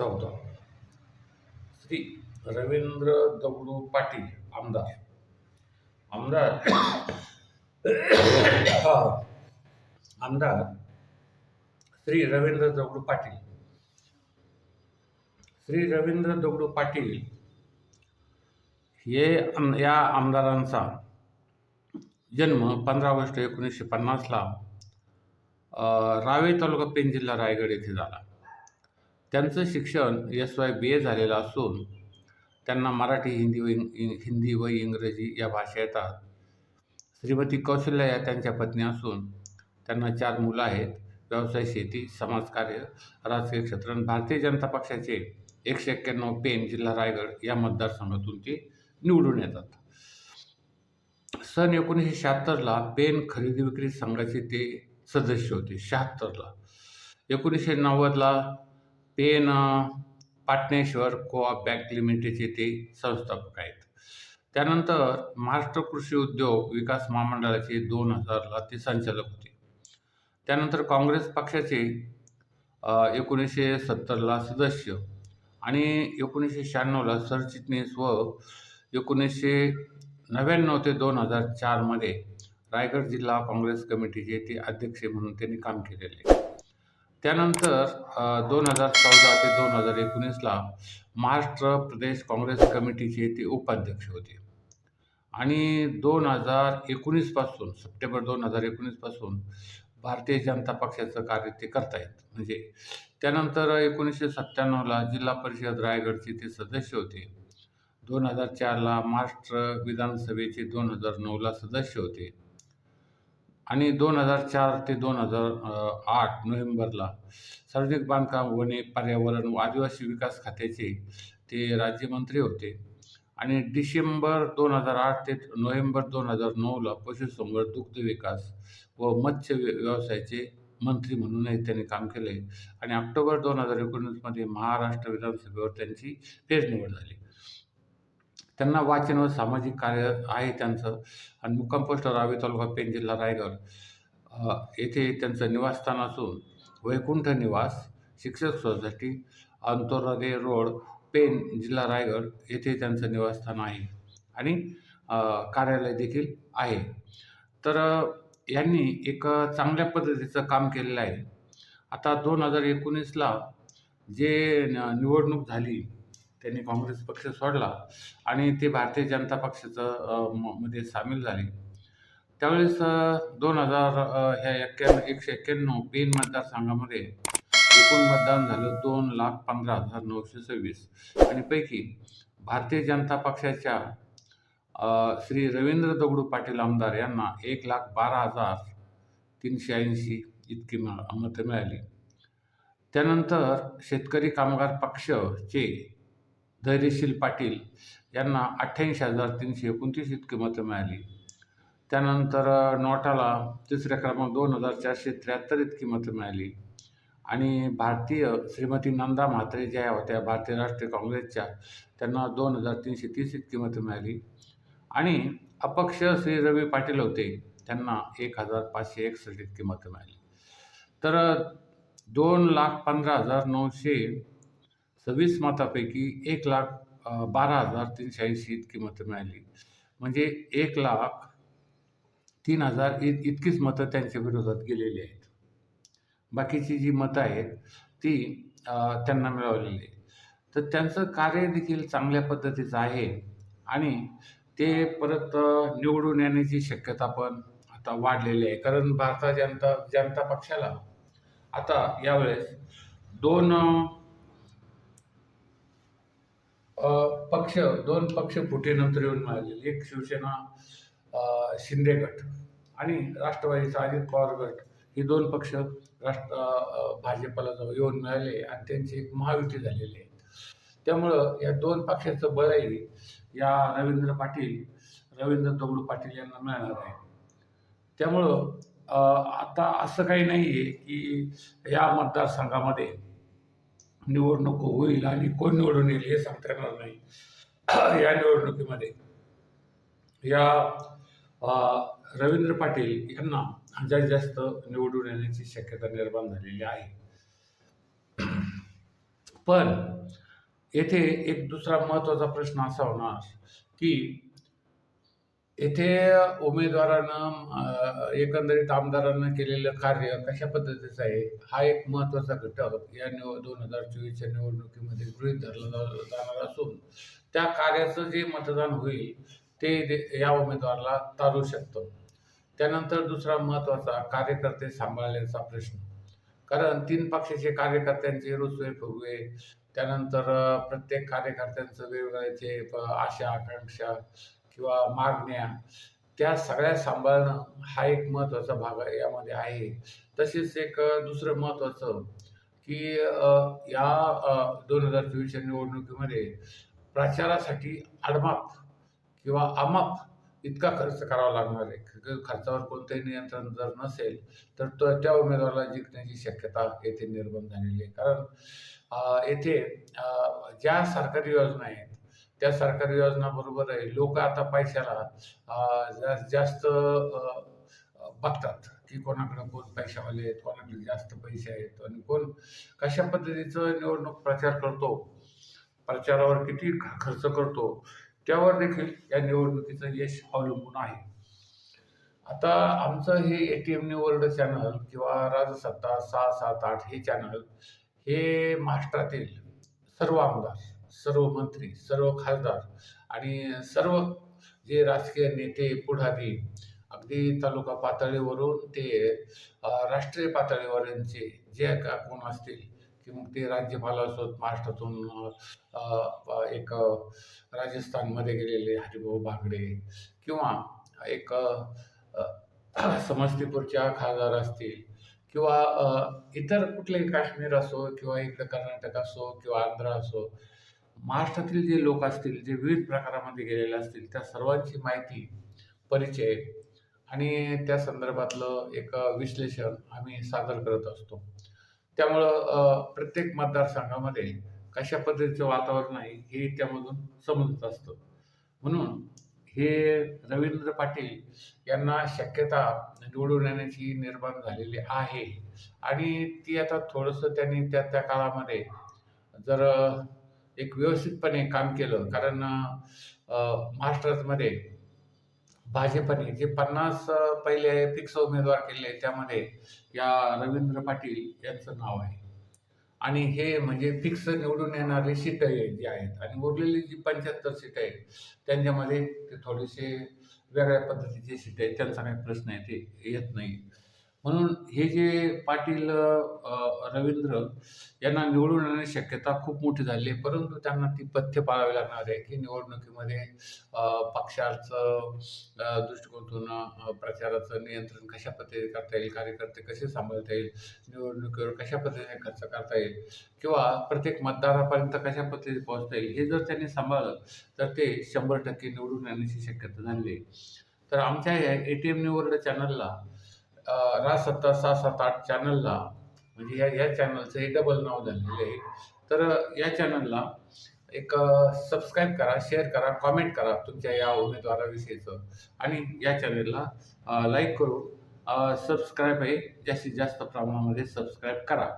चौदा. श्री रवींद्र दगडू पाटील आमदार. आमदार आमदार श्री रवींद्र दगडू पाटील. श्री रवींद्र दगडू पाटील हे आम- या आमदारांचा जन्म पंधरा ऑगस्ट एकोणीसशे पन्नासला रावे तालुका पेन जिल्हा रायगड येथे झाला. त्यांचं शिक्षण एस वाय बी ए झालेलं असून त्यांना मराठी हिंदी व इंग हिंदी व इंग्रजी या भाषा येतात. श्रीमती कौशल्या या त्यांच्या पत्नी असून त्यांना चार मुलं आहेत. व्यवसाय शेती समाजकार्य राजकीय क्षेत्र आणि भारतीय जनता पक्षाचे एकशे एक्क्याण्णव पेन जिल्हा रायगड या मतदारसंघातून ते निवडून येतात. सन एकोणीसशे शहात्तरला पेन खरेदी विक्री संघाचे ते सदस्य होते शहात्तरला. एकोणीसशे नव्वदला पेन पाटणेश्वर पाटणेश्वर ऑफ बँक लिमिटेडचे ते संस्थापक आहेत. त्यानंतर महाराष्ट्र कृषी उद्योग विकास महामंडळाचे दोन हजारला ते संचालक होते. त्यानंतर काँग्रेस पक्षाचे एकोणीसशे सत्तरला सदस्य आणि एकोणीसशे शहाण्णवला सरचिटणीस व एकोणीसशे नव्याण्णव ते दोन हजार चारमध्ये रायगड जिल्हा काँग्रेस कमिटीचे ते अध्यक्ष म्हणून त्यांनी काम केलेले. त्यानंतर दोन हजार चौदा ते दोन हजार एकोणीसला महाराष्ट्र प्रदेश काँग्रेस कमिटीचे ते उपाध्यक्ष होते. आणि दोन हजार एकोणीसपासून सप्टेंबर दोन हजार एकोणीसपासून भारतीय जनता पक्षाचं कार्य ते करतायत. म्हणजे त्यानंतर एकोणीसशे सत्त्याण्णवला जिल्हा परिषद रायगडचे ते सदस्य होते. दोन हजार चारला महाराष्ट्र विधानसभेचे दोन हजार नऊला सदस्य होते. आणि दोन हजार चार ते दोन हजार आठ नोव्हेंबरला सार्वजनिक बांधकाम वने पर्यावरण व आदिवासी विकास खात्याचे ते राज्यमंत्री होते. आणि डिसेंबर दोन हजार आठ ते नोव्हेंबर दोन हजार नऊला पशुसंवर्धन दुग्ध विकास व मत्स्य व्यवसायाचे मंत्री म्हणूनही त्यांनी काम केले. आणि ऑक्टोबर दोन हजार एकोणीसमध्ये महाराष्ट्र विधानसभेवर त्यांची फेरनिवड झाली. त्यांना वाचन व सामाजिक कार्य आहे त्यांचं. आणि मुक्काम पोस्ट रावे तालुका पेन जिल्हा रायगड. येथे त्यांचं निवासस्थान असून वैकुंठ निवास शिक्षक सोसायटी अंतोरादे रोड पेन जिल्हा रायगड येथे त्यांचं निवासस्थान आहे. आणि कार्यालय देखील आहे. तर यांनी एक चांगल्या पद्धतीचं काम केलेलं आहे. आता दोन हजार एकोणीसला जे न- निवडणूक झाली त्यांनी काँग्रेस पक्ष सोडला आणि ते भारतीय जनता पक्षाचं म- मध्ये सामील झाले. त्यावेळेस दोन हजार ह्या एक्क्याण्णव एकशे एक्क्याण्णव पेन मतदारसंघामध्ये एकूण मतदान झालं दोन लाख पंधरा हजार नऊशे सव्वीस. आणि पैकी भारतीय जनता पक्षाच्या श्री रवींद्र दगडू पाटील आमदार यांना एक लाख बारा हजार तीनशे ऐंशी इतकी मतं मिळाली. त्यानंतर शेतकरी कामगार पक्षचे धैर्यशील पाटील यांना अठ्ठ्याऐंशी हजार तीनशे एकोणतीस इतकी मतं मिळाली. त्यानंतर नोटाला तिसऱ्या क्रमांक दोन हजार चारशे त्र्याहत्तर इतकी मतं मिळाली. आणि भारतीय श्रीमती नंदा म्हात्रे ज्या होत्या भारतीय राष्ट्रीय काँग्रेसच्या त्यांना दोन हजार तीनशे तीस इतकी मतं मिळाली. आणि अपक्ष श्री रवी पाटील होते त्यांना एक हजार पाचशे एकसष्ट इतकी मतं मिळाली. तर दोन लाख पंधरा हजार नऊशे सव्वीस मतापैकी एक लाख बारा हजार तीनशे ऐंशी इतकी मतं मिळाली. म्हणजे एक लाख तीन हजार इत इतकीच मतं त्यांच्या विरोधात गेलेली आहेत. बाकीची जी मतं आहेत ती त्यांना मिळवलेली आहे तर त्यांचं कार्य देखील चांगल्या पद्धतीचं आहे आणि ते परत निवडून येण्याची शक्यता पण आता वाढलेली आहे. कारण भारता जनता जनता पक्षाला आता यावेळेस दोन पक्ष दोन पक्ष फुटीनंतर येऊन मिळालेले एक शिवसेना शिंदे गट आणि राष्ट्रवादीचा अजित पवार गट. हे दोन पक्ष राष्ट्र भाजपला येऊन मिळाले आणि त्यांची एक महायुती झालेली आहे. त्यामुळं या दोन पक्षाचं बळही या रवींद्र पाटील रवींद्र दगडू पाटील यांना मिळणार आहे. त्यामुळं आता असं काही नाही आहे की या मतदारसंघामध्ये निवडणूक होईल आणि कोण निवडून येईल हे सांगता येणार नाही. या निवडणुकीमध्ये या रवींद्र पाटील यांना जास्तीत जास्त निवडून येण्याची शक्यता निर्माण झालेली आहे. पण येथे एक दुसरा महत्त्वाचा प्रश्न असा होणार की येथे उमेदवारानं एकंदरीत आमदारांना केलेलं कार्य कशा पद्धतीचं आहे? हा एक महत्त्वाचा घटक या निव दोन हजार चोवीसच्या निवडणुकीमध्ये गृहीत धरला जाणार असून त्या कार्याचं जे मतदान होईल ते दे- या उमेदवाराला तारू शकतं. त्यानंतर दुसरा महत्त्वाचा कार्यकर्ते सांभाळण्याचा प्रश्न. कारण तीन पक्षाचे कार्यकर्त्यांचे रुसवे फुगवे त्यानंतर प्रत्येक कार्यकर्त्यांचं वेगवेगळ्याचे आशा आकांक्षा किंवा मागण्या त्या सगळ्या सांभाळणं हा एक महत्त्वाचा भाग आहे यामध्ये आहे. तसेच एक दुसरं महत्त्वाचं की या दोन हजार चोवीसच्या निवडणुकीमध्ये प्रचारासाठी आडमाप किंवा अमाप इतका खर्च करावा लागणार आहे. खर्चावर कोणतंही नियंत्रण जर नसेल तर तो त्या उमेदवाराला जिंकण्याची शक्यता येथे निर्माण झालेली आहे. कारण येथे ज्या सरकारी योजना आहेत त्या सरकारी योजनाबरोबर आहे. लोक आता पैशाला जास्त बघतात की कोणाकडे कोण पैशावाले आहेत कोणाकडे जास्त पैसे आहेत आणि कोण कशा पद्धतीचं निवडणूक प्रचार करतो प्रचारावर किती खर्च करतो त्यावर देखील या निवडणुकीचं यश अवलंबून आहे. आता आमचं हे A T M new world channel किंवा राजसत्ता सहा सात आठ हे चॅनल हे महाराष्ट्रातील सर्व आमदार सर्व मंत्री सर्व खासदार आणि सर्व जे राजकीय नेते पुढारी अगदी तालुका पातळीवरून ते राष्ट्रीय पातळीवरचे जे का कोण असतील की मग ते राज्यपाल असोत महाराष्ट्रातून एक राजस्थानमध्ये गेलेले हरिभाऊ बागडे किंवा एक समस्तीपूरच्या खासदार असतील किंवा इतर कुठलेही काश्मीर असो किंवा इकडं कर्नाटक असो किंवा आंध्र असो महाराष्ट्रातील जे लोक असतील जे विविध प्रकारामध्ये गेलेले असतील त्या सर्वांची माहिती परिचय आणि त्या संदर्भातलं एक विश्लेषण आम्ही सादर करत असतो. त्यामुळं प्रत्येक मतदारसंघामध्ये कशा पद्धतीचं वातावरण आहे हे त्यामधून समजत असतं. म्हणून हे रवींद्र पाटील यांना शक्यता निवडून येण्याची निर्माण झालेली आहे. आणि ती आता थोडंसं त्यांनी त्या त्या काळामध्ये जर एक व्यवस्थितपणे काम केलं. कारण महाराष्ट्रामध्ये भाजपने जे पन्नास पहिले फिक्स उमेदवार केले त्यामध्ये या रवींद्र पाटील यांचं नाव आहे. आणि हे म्हणजे फिक्स निवडून येणारी सीट जी आहेत आणि उरलेली जी पंच्याहत्तर सीट आहेत त्यांच्यामध्ये ते थोडेसे वेगळ्या पद्धतीचे सीट आहेत. त्यांचा काही प्रश्न आहे ते येत नाही. म्हणून हे जे पाटील रवींद्र यांना निवडून येण्याची शक्यता खूप मोठी झाली आहे. परंतु त्यांना ती पथ्य पाळावी लागणार आहे की निवडणुकीमध्ये पक्षाचं दृष्टिकोनातून प्रचाराचं नियंत्रण कशा पद्धतीने करता येईल कार्यकर्ते कसे सांभाळता येईल निवडणुकीवर कशा पद्धतीने खर्च करता येईल किंवा प्रत्येक मतदारापर्यंत कशा पद्धतीने पोहोचता येईल हे जर त्यांनी सांभाळलं तर ते शंभर टक्के निवडून येण्याची शक्यता झाली तर आमच्या या ए टी एम निवड चॅनलला राज सत्ता सहा सात आठ चॅनलला म्हणजे या या चॅनलचं हे डबल नाव झालेलं आहे. तर या चॅनलला एक सबस्क्राईब करा शेअर करा कॉमेंट करा तुमच्या या उमेदवाराविषयीचं. आणि या चॅनलला लाईक करून सबस्क्राईब आहे. जास्तीत जास्त प्रमाणामध्ये सबस्क्राईब करा.